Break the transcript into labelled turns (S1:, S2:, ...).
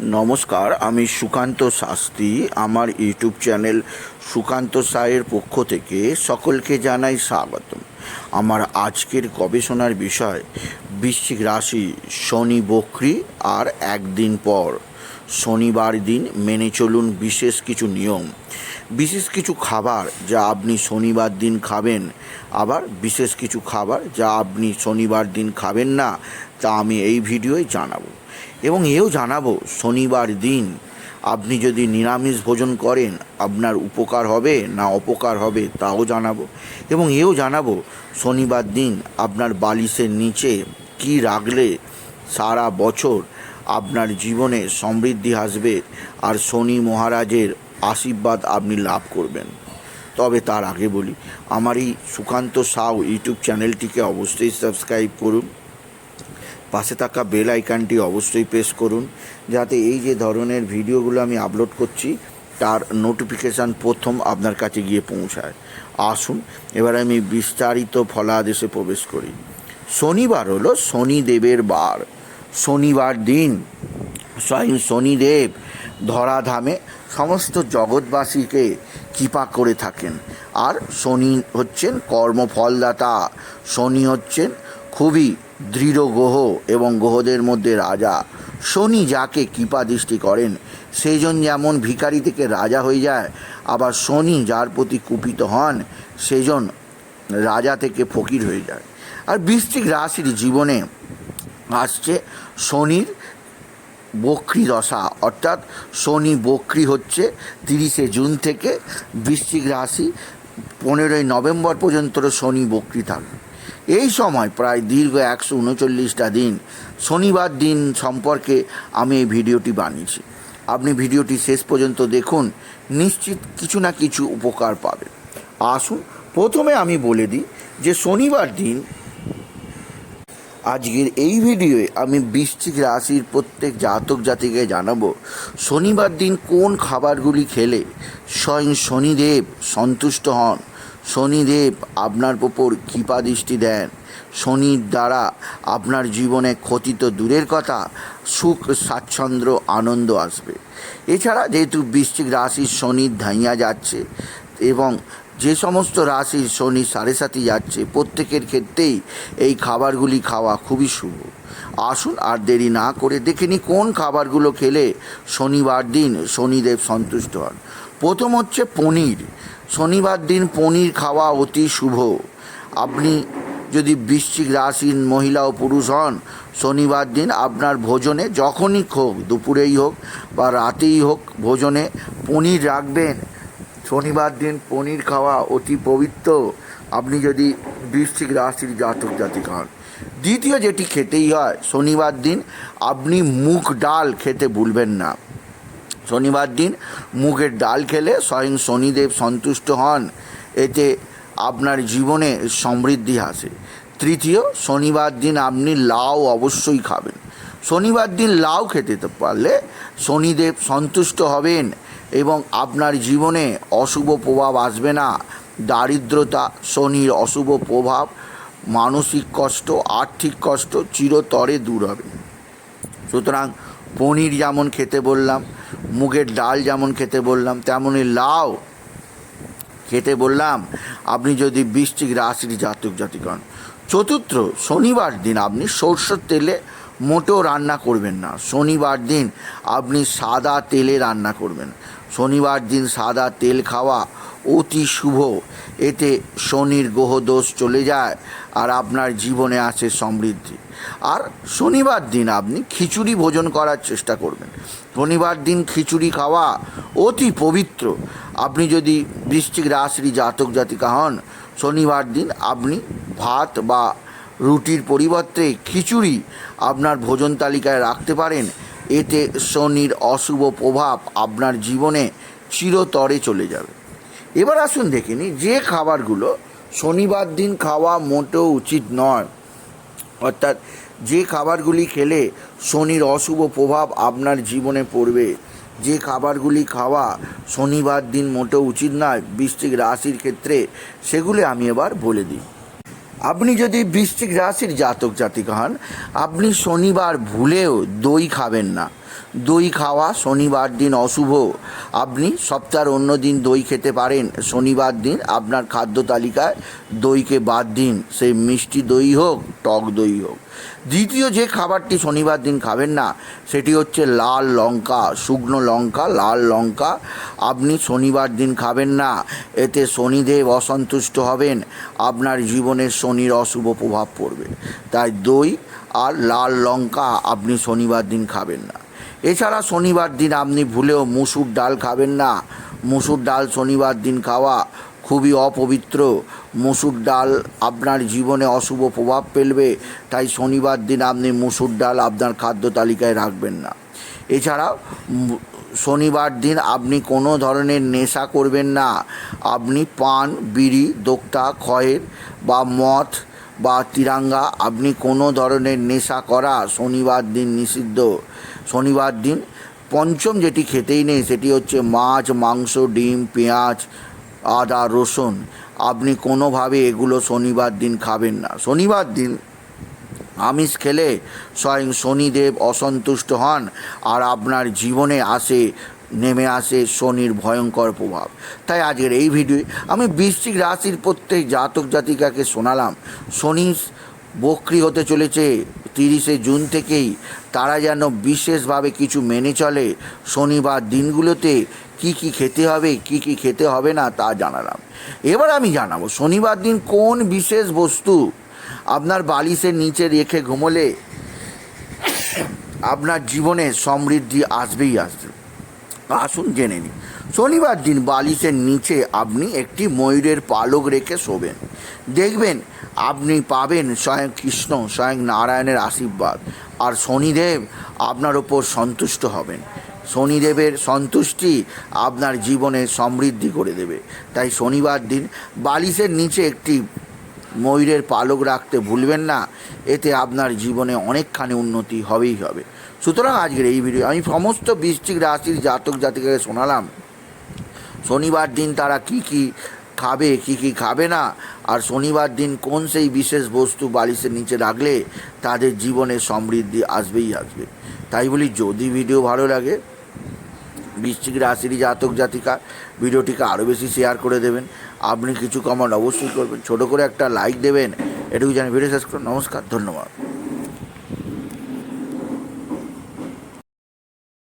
S1: নমস্কার, আমি সুকান্ত শাস্ত্রী। আমার ইউটিউব চ্যানেল সুকান্ত সায়ের পক্ষ থেকে সকলকে জানাই স্বাগত আমার আজকের গবেষণার বিষয়, বৃশ্চিক রাশি শনি বক্রি আর একদিন পর। শনিবার দিন মেনে চলুন বিশেষ কিছু নিয়ম। বিশেষ কিছু খাবার যা আপনি শনিবার দিন খাবেন, আবার বিশেষ কিছু খাবার যা আপনি শনিবার দিন খাবেন না, তা আমি এই ভিডিওয় জানাব। এবং এও জানাব শনিবার দিন আপনি যদি নিরামিষ ভোজন করেন, আপনার উপকার হবে না অপকার হবে তাও জানাব। এবং এও জানাব শনিবার দিন আপনার বালিশের নিচে কি রাখলে সারা বছর আপনার জীবনে সমৃদ্ধি আসবে। আর শনি মহারাজের আশীর্বাদ আপনি লাভ করবেন। তবে তার আগে বলি, আমার এই সুকান্ত সাউ ইউটিউব চ্যানেলটিকে অবশ্যই সাবস্ক্রাইব করুন। পাশে থাকা বেল আইকনটি অবশ্যই প্রেস করুন, যাতে এই যে ধরনের ভিডিওগুলো আমি আপলোড করছি, তার নোটিফিকেশান প্রথম আপনার কাছে গিয়ে পৌঁছায়। আসুন, এবার আমি বিস্তারিত ফলাদেশে প্রবেশ করি। শনিবার হলো শনিদেবের বার। শনিবার দিন। স্বয়ং শনিদেব ধরাধামে সমস্ত জগৎবাসীকে কৃপা করে থাকেন। আর শনি হচ্ছেন কর্মফলদাতা। শনি হচ্ছেন খুবই দৃঢ় গ্রহ এবং গ্রহদের মধ্যে রাজা। শনি যাকে কৃপা দৃষ্টি করেন সেইজন যেমন ভিখারি থেকে রাজা হয়ে যায়, আবার শনি যার প্রতি কুপিত হন, সেজন রাজা থেকে ফকির হয়ে যায়। আর বৃশ্চিক রাশির জীবনে আসছে শনির বক্রি দশা, অর্থাৎ শনি বক্রি হচ্ছে তিরিশে জুন থেকে বৃশ্চিক রাশি, পনেরোই নভেম্বর পর্যন্ত শনি বক্রি থাকবে। এই সময় প্রায় দীর্ঘ একশো উনচল্লিশটা দিন শনিবার দিন সম্পর্কে আমি এই ভিডিওটি বানিয়েছি। আপনি ভিডিওটি শেষ পর্যন্ত দেখুন, নিশ্চিত কিছু না কিছু উপকার পাবেন। আসুন, প্রথমে আমি বলে দিই যে শনিবার দিন আজকের এই ভিডিওয়ে আমি বৃশ্চিক রাশির প্রত্যেক জাতক জাতিকে জানাব, শনিবার দিন কোন খাবারগুলি খেলে স্বয়ং শনিদেব সন্তুষ্ট হন। শনিদেব আপনার ওপর কৃপা দৃষ্টি দেন। শনির দ্বারা আপনার জীবনে ক্ষতি তো দূরের কথা, সুখ, স্বাচ্ছন্দ্য, আনন্দ আসবে। এছাড়া যেহেতু বৃশ্চিক রাশির শনির ধাইয়া যাচ্ছে এবং যে সমস্ত রাশির শনি সাড়ে সাথে যাচ্ছে, প্রত্যেকের ক্ষেত্রেই এই খাবারগুলি খাওয়া খুবই শুভ। আসুন আর দেরি না করে দেখে নিই কোন খাবারগুলো খেলে শনিবার দিন শনিদেব সন্তুষ্ট হন। প্রথম হচ্ছে পনির। শনিবার দিন পনির খাওয়া অতি শুভ। আপনি যদি বৃশ্চিক রাশির মহিলা ও পুরুষ হন, শনিবার দিন আপনার ভোজনে যখনই হোক দুপুরেই হোক বা রাতেই হোক ভোজনে পনির রাখবেন। শনিবার দিন পনির খাওয়া অতি পবিত্র। আপনি যদি বৃশ্চিক রাশির জাতক জাতিক হন। দ্বিতীয় যেটি খেতেই হয়, শনিবার দিন আপনি মুগ ডাল খেতে ভুলবেন না। শনিবার দিন মুগের ডাল খেলে স্বয়ং শনিদেব সন্তুষ্ট হন। এতে আপনার জীবনে সমৃদ্ধি আসে। তৃতীয়, শনিবার দিন আপনি লাউ অবশ্যই খাবেন। শনিবার দিন লাউ খেতে পারলে শনিদেব সন্তুষ্ট হবেন। এবং আপনার জীবনে অশুভ প্রভাব আসবে না। দারিদ্রতা, শনির অশুভ প্রভাব, মানসিক কষ্ট, আর্থিক কষ্ট চিরতরে দূর হবে। সুতরাং পনির যেমন খেতে বললাম, মুগের ডাল যেমন খেতে বললাম তেমনই লাউ খেতে বললাম, আপনি যদি বৃষ্টিক রাশির জাতক জাতিকরণ চতুর্থ শনিবার দিন আপনি সরষের তেলে মোটেও রান্না করবেন না। শনিবার দিন আপনি সাদা তেলে রান্না করবেন। শনিবার দিন সাদা তেল খাওয়া অতি শুভ। এতে শনির গ্রহদোষ চলে যায় আর আপনার জীবনে আসে সমৃদ্ধি। আর শনিবার দিন আপনি খিচুড়ি ভোজন করার চেষ্টা করবেন। শনিবার দিন খিচুড়ি খাওয়া অতি পবিত্র। আপনি যদি বৃশ্চিক রাশির জাতক জাতিকা হন, শনিবার দিন আপনি ভাত বা রুটির পরিবর্তে খিচুড়ি আপনার ভোজন তালিকায় রাখতে পারেন। এতে শনির অশুভ প্রভাব আপনার জীবনে চিরতরে চলে যাবে। এবার আসুন দেখে নিই, যে খাবারগুলো শনিবার দিন খাওয়া মোটেও উচিত নয়। অর্থাৎ যে খাবারগুলি খেলে শনির অশুভ প্রভাব আপনার জীবনে পড়বে, যে খাবারগুলি খাওয়া শনিবার দিন মোটেও উচিত নয়, বৃশ্চিক রাশির ক্ষেত্রে সেগুলি আমি এবার বলে দিই। আপনি যদি বৃশ্চিক রাশির জাতক জাতিক হন আপনি শনিবার ভুলেও দই খাবেন না। দই খাওয়া শনিবার দিন অশুভ। আপনি সপ্তাহের অন্য দিন দই খেতে পারেন। শনিবার দিন আপনার খাদ্য তালিকায় দইকে বাদ দিন। সেই মিষ্টি দই হোক, টক দই হোক। দ্বিতীয় যে খাবারটি শনিবার দিন খাবেন না, সেটি হচ্ছে লাল লঙ্কা, শুকনো লঙ্কা, লাল লঙ্কা। আপনি শনিবার দিন খাবেন না, এতে শনিদেব অসন্তুষ্ট হবেন। আপনার জীবনে শনির অশুভ প্রভাব পড়বে। তাই দই আর লাল লঙ্কা আপনি শনিবার দিন খাবেন না। এছাড়া শনিবার দিন আপনি ভুলেও মুসুর ডাল খাবেন না। মুসুর ডাল শনিবার দিন খাওয়া খুবই অপবিত্র। মুসুর ডাল আপনার জীবনে অশুভ প্রভাব ফেলবে তাই শনিবার দিন আপনি মুসুর ডাল আপনার খাদ্য তালিকায় রাখবেন না। এছাড়াও উম, শনিবার দিন আপনি কোনো ধরনের নেশা করবেন না। আপনি পান বিড়ি দোক্তা খয়ের বা মদ বা তিরাঙ্গা আপনি কোনো ধরনের নেশা করা শনিবার দিন নিষিদ্ধ। শনিবার দিন। পঞ্চম যেটি খেতেই নেই সেটি হচ্ছে মাছ, মাংস, ডিম, পেঁয়াজ, আদা, রসুন। আপনি কোনোভাবে এগুলো শনিবার দিন খাবেন না। শনিবার দিন আমিষ খেলে স্বয়ং শনিদেব অসন্তুষ্ট হন আর আপনার জীবনে আসে, নেমে আসে শনির ভয়ঙ্কর প্রভাব। তাই আজকের এই ভিডিও আমি বৃশ্চিক রাশির প্রত্যেক জাতক জাতিকাকে শোনালাম। শনি বক্রি হতে চলেছে। তিরিশে জুন থেকেই তারা যেন বিশেষভাবে কিছু মেনে চলে। শনিবার দিনগুলোতে কি কি খেতে হবে, কি কি খেতে হবে না তা জানালাম। এবার আমি জানাব, শনিবার দিন কোন বিশেষ বস্তু আপনার বালিশের নিচে রেখে ঘুমোলে আপনার জীবনে সমৃদ্ধি আসবেই আসবে? আসুন জেনে নিন শনিবার দিন বালিশের নিচে আপনি একটি ময়ূরের পালক রেখে শোবেন। দেখবেন আপনি পাবেন স্বয়ং কৃষ্ণ, স্বয়ং নারায়ণের আশীর্বাদ। আর শনিদেব আপনার ওপর সন্তুষ্ট হবেন। শনিদেবের সন্তুষ্টি আপনার জীবনে সমৃদ্ধি করে দেবে। তাই শনিবার দিন বালিশের নিচে একটি ময়ূরের পালক রাখতে ভুলবেন না। এতে আপনার জীবনে অনেকখানি উন্নতি হবেই হবে। সুতরাং আজকের এই ভিডিও আমি সমস্ত বৃশ্চিক রাশির জাতক জাতিকাকে শোনালাম। শনিবার দিন তারা কি কি খাবে, কি কি খাবে না? আর শনিবার দিন কোন সেই বিশেষ বস্তু বালিশের নিচে রাখলে তাদের জীবনে সমৃদ্ধি আসবেই আসবে? তাই বলি, যদি ভিডিও ভালো লাগে, বৃশ্চিক রাশির জাতক জাতিকা, ভিডিওটিকে আরও বেশি শেয়ার করে দেবেন। আপনি কিছু কমেন্ট অবশ্যই করবেন। ছোট করে একটা লাইক দেবেন। এটুকু জানি ভিডিও শেষ করুন নমস্কার, ধন্যবাদ।